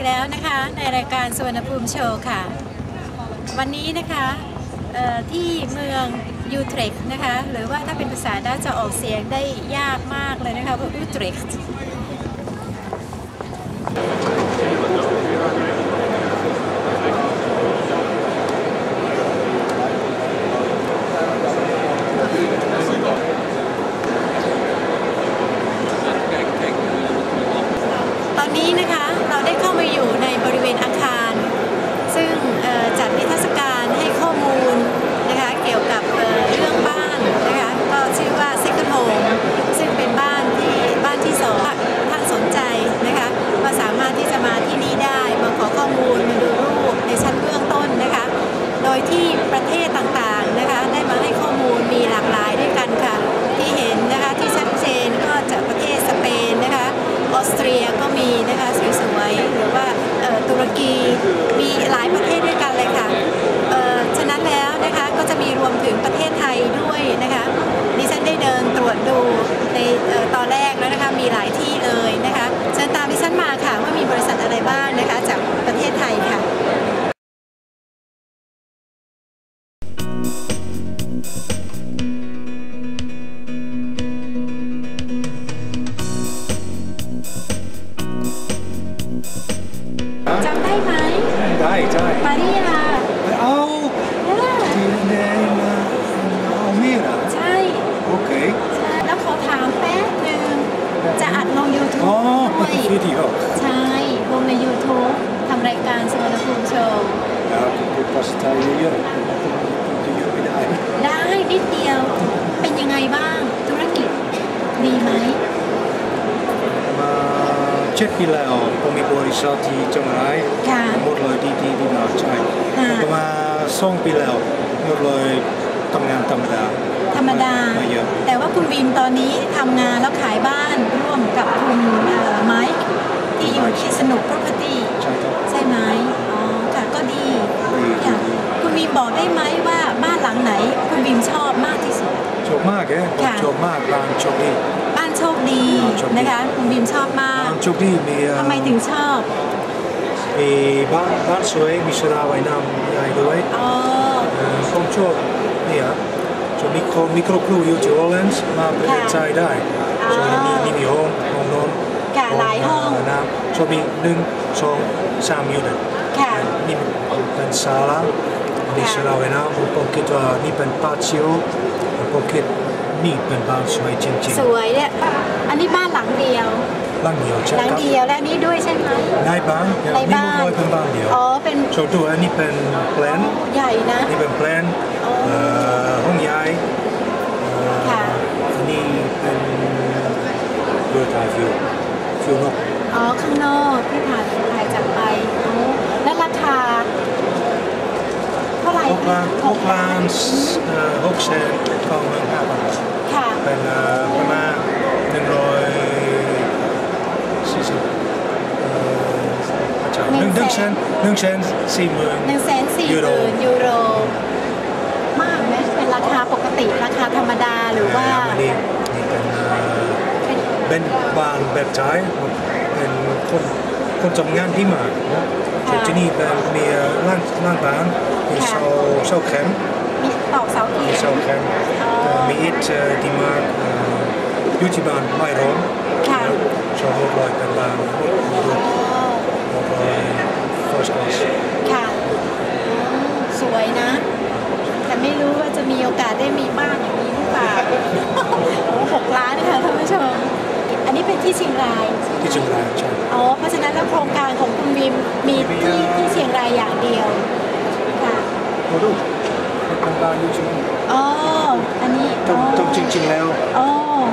กันอีกแล้วนะคะในรายการสวนภูมิโชว์ค่ะ วันนี้นะคะที่เมืองยูเทรกนะคะหรือว่าถ้าเป็นภาษาด้าจะออกเสียงได้ยากมากเลยนะคะว่ายูเทรกตอนนี้นะคะ บริษัทอะไรบ้าง ะใช่ค่ะประมาณสองปีแล้วหมดเลยทำงานธรรมดา ธรรมดาไม่เยอะแต่ว่าคุณวินตอนนี้ทำงานแล้วขายบ้านร่วมกับคุณเอ่อไมค์ที่อยู่ที่สนุก property ใช่ครับใช่ไหมอ๋อค่ะก็ดีดีค่ะคุณวิมบอกได้ไหมว่าบ้านหลังไหน คุณวิมชอบมากที่สุด ชอบมากเอ๊ะผมค่ะชอบมากร้านโชคดีบ้านโชคดีบ้าน โชคดีนะคะคุณวิมชอบมากร้านโชคดีมีเอ่อทำไมถึงชอบมีบ้านบ้านสวยมีสระว่ายน้ำใหญ่ด้วยอ๋อเอ่อผมชอบเนี่ยชอบมิโครมิโครครูอยู่ที่ฮอลแลนด์มาประเทศไทยได้อ๋อชอบนี่นี่มีห้องห้องนอนค่ะหลายห้องน้ำชอบมีหนึ่งสองสามยูนิตค่ะนี่เป็นศาลามีสระว่ายน้ำผมผมคิดว่านี่เป็นปาชิโอผมคิด นี่เป็นบ้านสวยจริงสวยเนี่ยอันนี้บ้านหลังเดียวๆหลังเดียวใช่หลังครับเดียวและอันนี้ด้วยใช่ไหม ในบ้านในนี่บ้านไม่เป็นบ้านเดียวอ๋อเป็นโชว์ตัวอันนี้เป็นแปลนใหญ่นะ นี่เป็นแปลนอ๋อ เอ่อห้องย้ายเอ่อค่ะ อันนี้เป็นเรือถ่ายฟิวฟิวนกอ๋อ ข้างนอกที่ถ่ายถ่ายจากไปโอ้และราคาเท่าไหร่หกล้านหกล้านเอ่อหกแสนเก้าหมื่นห้าพันค่ะ เป็นเอ่อประมาณหนึ่งร้อยสี่สิบเอ่ออาจารย์หนึ่งหนึ่งแสนหนึ่งแสนสี่หมื่นหนึ่งแสนสี่หยูโรมื่นยูโร มากไหมเป็นราคาปกติราคาธรรมดาหรือว่าอันนี้นี่เป็นเอ่อเป็นบ้านแบบไทยเป็นคนคนทำงานที่มากนะที่นี่เป็นมีร้านร้านบ้านมีเสาเสาแคมป์มีตอกเสาเทีมียมเสาแคม ป์เอ่อมีอิฐเอ่อที่มากเอ่ออยู่ที่บ้านไม่ร้อนค่ะชอบหกร้อยเป็นบ้านหกร้อยหกร้อย first class ค่ะอืมสวยนะ แต่ไม่รู้ว่าจะมีโอกาสได้มีบ้านอย่างนี้หรือเปล่า โอ้หกล้านนะคะท่านผู้ชม อันนี้เป็นที่เชียงราย ที่เชียงรายใช่อ๋อ เพราะฉะนั้นแล้วโครงการของคุณวิมมีที่ที่เชียงรายอย่างเดียว ค่ะมาดู เป็นบ้านอยู่ที่นี่อ๋อ อันนี้ต้อ๋องอต้องจริง ๆ แล้วอ๋อ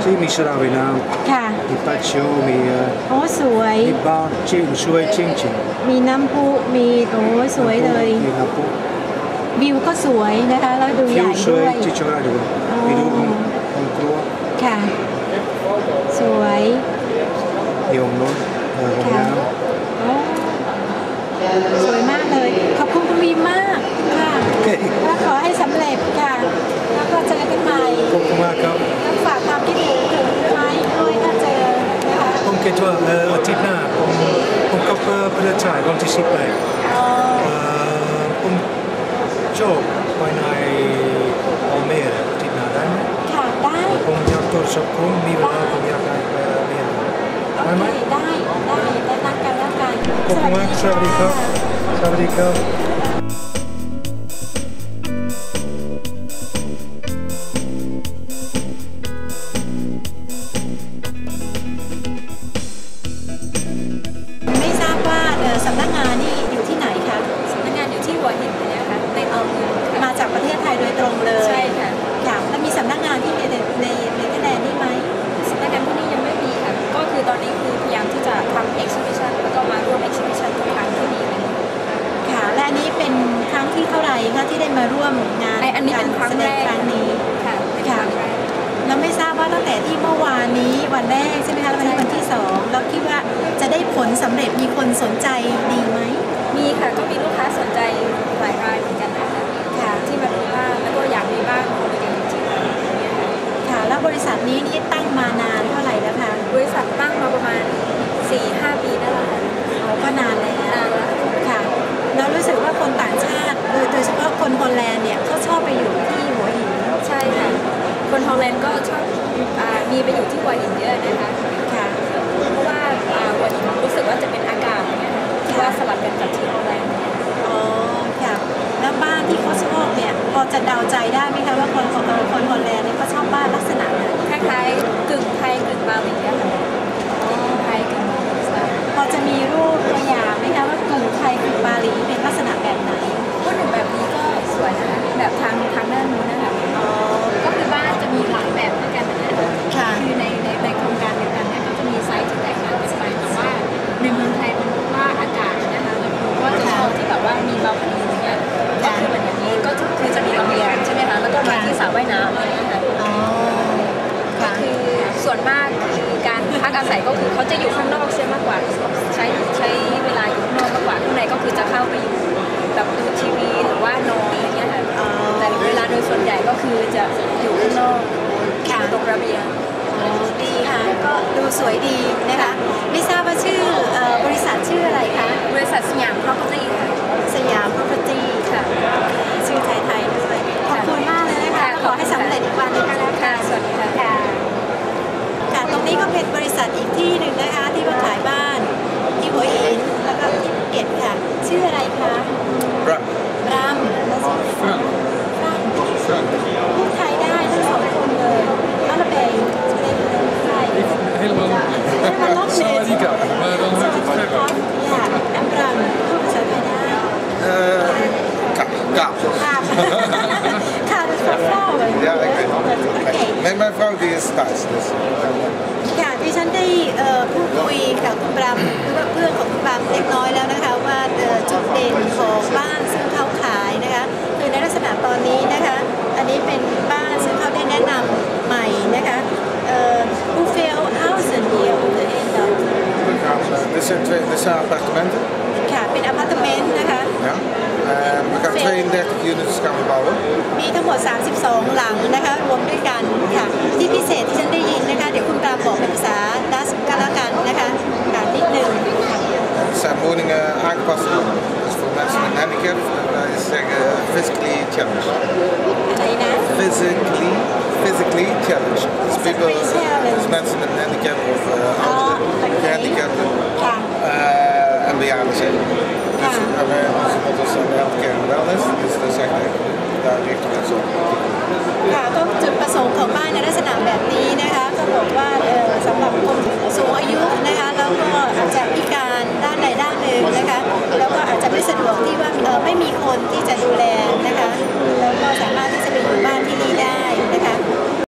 ที่มีสระว่ายน้ค่ะำมีปาชิโอมีเอ่อโอ้สวยมีบ้านจริงสวยจริงๆมีน้ำพุมีโอ้สวยเลยมีน้ำพุวิวก็สวยนะคะแล้วดูใหฟิวญ่สด้ววยยที่จังหวัดด้วยอ๋อมีดูห้องห้องครัวค่ะ สวยมีห้องนอนเอ่อห้องน้โอ้สวยมากเลย ขอบคุณคุณวีมาก ค่ะำโอเคและขอให้สำเร็จค่ะ แล้วก็เจอกันใหม่ขอบคุณมากครับแล้วฝากความคิดถึงถึงไม้ด้วยถ้าเจอนะคะผมคิดว่าเอ่ออาทิตย์หน้าผมผมกลับเอ่อประเทลือดชายวันที่สิบแปดอ๋อผมชอบไปในออเมรที่นาได้ไหมค่ะได้ผมอยากตรวจสอบคุณมีเวลาผมอยากไปเรียนโอได้ไหมเคได้ได้ได้นัดกันแล้วกันขอบคุณมากสวัสดีครับสวัสดีครับ ทศไทยโดยตรงเลยใช่ค่ะค่ะแล้วมีสำนักงานที่ในในในเนเธอร์แลนด์นี่ไหมสำนักงานที่นี่ยังไม่มีค่ะก็คือตอนนี้คือพยายามที่จะทำ exhibition แล้วก็มาร่วม exhibition ทุกครั้งที่มีเลยค่ะและอันนี้เป็นครั้งที่เท่าไหร่คะที่ได้มาร่วมงานไออันนี้เป็นครั้งแสดแรงกครั้งนี้ค่ะเป็นครั้งแรกแล้วไม่ทราบว่าตั้งแต่ที่เมื่อวานนี้วันแรกใช่ไหมคะแล้ววันนี้วันที่สองแล้วคิดว่าจะได้ผลสำเร็จมีคนสนใจดีไหมมีค่ะก็มีลูกค้าสนใจหลายราย คนฮอลแลนด์ก็ชอบอามีไปอยู่ที่หัวหินเยอะนะคะค่ะเพราะว่าอ่าหัวหินรู้สึกว่าจะเป็นอากาศเนี่ยค่ะที่ว่าสลับกันกับที่ฮอลแลนด์เนี่ยอ๋อค่ะแล้วบ้านที่เขาชอบเนี่ยพอจะเดาใจได้ไหมคะว่าคนคนคนฮอลแลนด์เนี่ยเขาชอบบ้านลักษณะไหนคล้ายๆกึ่งไทยกึ่งบาหลีอะค่ะไทยกึ่งบาหลีใช่พอจะมีรูปตัวอย่างไหมคะว่ากลุ่มไทยกลุ่มบาหลีเป็นลักษณะแบบไหน ดูทีวีหรือว่านอนอะไรเงี้ยค่ะอ๋อแต่เวลาโดยส่วนใหญ่ก็คือจะอยู่ข้างนอกค่ะตรงระเบียงอ๋อดีค่ะก็ดูสวยดีนะคะไม่ทราบว่าชื่อเอ่อบริษัทชื่ออะไรคะบริษัทสยาม property ค่ะสยาม property ค่ะชื่อไทยๆด้วยขอบคุณมากเลยนะคะแล้วขอให้สำเร็จอีกวันหนึงก็แล้วกั ค่ะ น สวัสดีค่ะ ค่ะค่ะ ตรงนี้ก็เป็นบริษัทอีกที่หนึ่งนะคะ ที่มาขายบ้านที่หัวหินแล้วก็ที่ภูเก็ตค่ะ ชื่ออะไรคะ Bram. รามและชื่อ Frank. ฟรัง Frank. พูดไทยได้ทั้งสองคนเลยอาราเบงสเปนไทย Helemaal niet. มันล็อกเน Sawadika. Maar dan moet het verder. ค่ะอัมรังพูดภาษาไทยได้ Eh, Kaap. Kaap. ค่ะค่ะดูชอบเล่าเลย Ja, ik weet โอ het. เค Mijn, mijn vrouw die is thuis. Dus. ค่ะดิฉันได้เอ่อพูดคุยกับคุณปรามหรือว่าเพื่อนของคุณปรามเล็กน้อยแล้วนะคะว่าเอ่อจุดเด่นของบ้านซึ่งเขาขายนะคะคือในลักษณะตอนนี้นะคะ อันนี้เป็นบ้านซึ่งเขาได้แนะนำใหม่นะคะเอ่อ hoeveel huizen hier op de Eendam We gaan, eh, dit, zijn twee, dit zijn appartementen. ค่ะเป็นอพาร์ตเมนต์นะคะ Ja. En we gaan 32 units gaan we bouwen. มีทั้งหมด 32 หลังนะคะรวมด้วยกันค่ะที่พิเศษที่ฉันได้ยินนะคะเดี๋ยวคุณปรามบอกเป็นภาษาดัสก็แล้วกันนะคะค่ะนิดหนึ่ง Het zijn woningen aangepast woningen. Dus voor mensen met handicap, eh, wij zeggen physically challenged. อะไรนะ Physically, physically challenged. Dus people, Healthcare and Wellness is the second director and so ค่ะก็จุดประสงค์ของบ้านในลักษณะแบบนี้นะคะก็บอกว่าเออสำหรับคนสูงอายุนะคะแล้วก็อาจจะพิการด้านใดด้านหนึ่งนะคะแล้วก็อาจจะไม่สะดวกที่ว่าเออไม่มีคนที่จะดูแลนะคะแล้วก็สามารถที่จะไปอยู่บ้านที่นี่ได้นะคะ